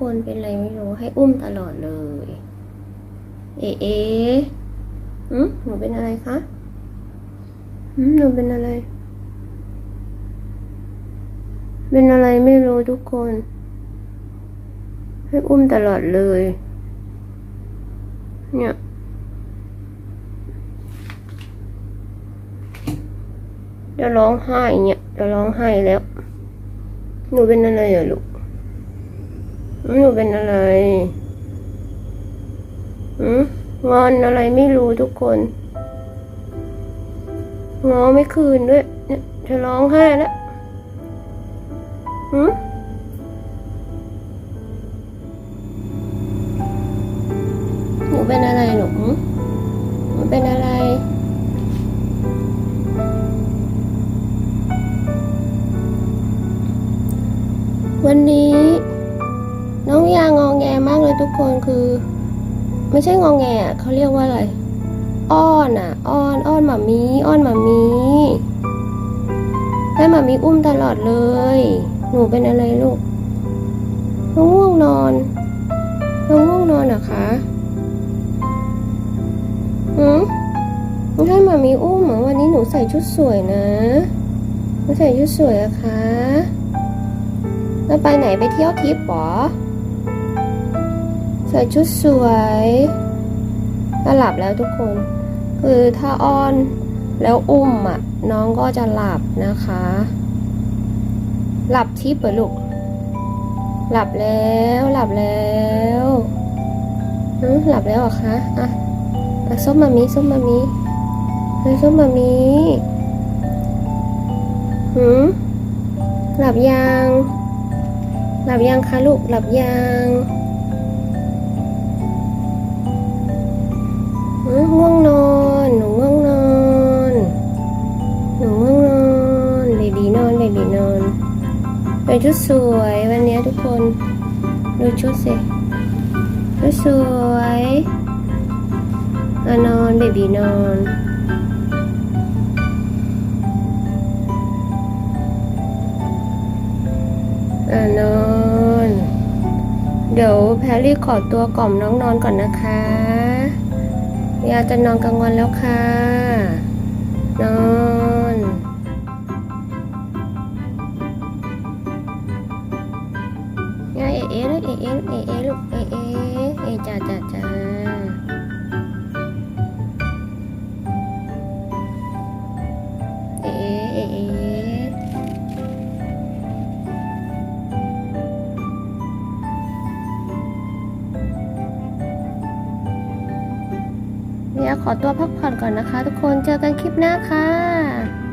คนเป็นอะไรไม่รู้ ให้อุ้มตลอดเลย เอ๋เอ๋หืมหนูเป็นอะไรคะหืมหนูเป็นอะไร เป็นอะไรไม่รู้ทุกคน ให้อุ้มตลอดเลย เนี่ยจะร้องไห้เนี่ยจะร้องไห้แล้ว หนูเป็นอะไรอะลูก หนูเป็นอะไรหืมงอนอะไรไม่รู้ทุกคนงอไม่คืนด้วย เนี่ยจะร้องไห้แล้วหืมหนูเป็นอะไรหนูหืมหนูเป็นอะไรวันนี้ น้องยางองแงมากเลยทุกคนคือ ไม่ใช่งองแงอะเขาเรียกว่าอะไร อ้อนอะ อ้อนอ้อนหมามีอ้อนหมามีให้หมามีอุ้มตลอดเลย หนูเป็นอะไรลูกน้องง่วงนอนน้องง่วงนอนเหรอคะหืมให้หมามีอุ้มเหรอวันนี้หนูใส่ชุดสวยนะหนูใส่ชุดสวยอะคะแล้วไปไหนไปเที่ยวทิปหรอ ส่ชุดสวยก็หลับแล้วทุกคน คือถ้าอ้อนแล้วอุ้มอะ น้องก็จะหลับนะคะ หลับทิพย์เหรอลูก หลับแล้วหลับแล้วอืมหลับแล้วเหรอคะอะอะส้มมามีส้มมามีเฮ้ยส้มมามีหืมหลับยัง หลับยังคะลูกหลับยัง ง่วงนอน หนูง่วงนอน หนูง่วงนอนเบบีนอนเบบีนอนใส่ชุดสวยวันนี้ทุกคน ดูชุดสิชุดสวยอนอนเบบีนอนอนอน เดี๋ยวแพรรี่ขอตัวกล่อมน้องนอนก่อนนะคะาจะนอนกลางวันแล้วค่ะ นอนยาเอเอลูกเอเอเอเอลูกเอเอเอจ้าจ้า เดี๋ยวขอตัวพักผ่อนก่อนนะคะ ทุกคนเจอกันคลิปหน้าค่ะ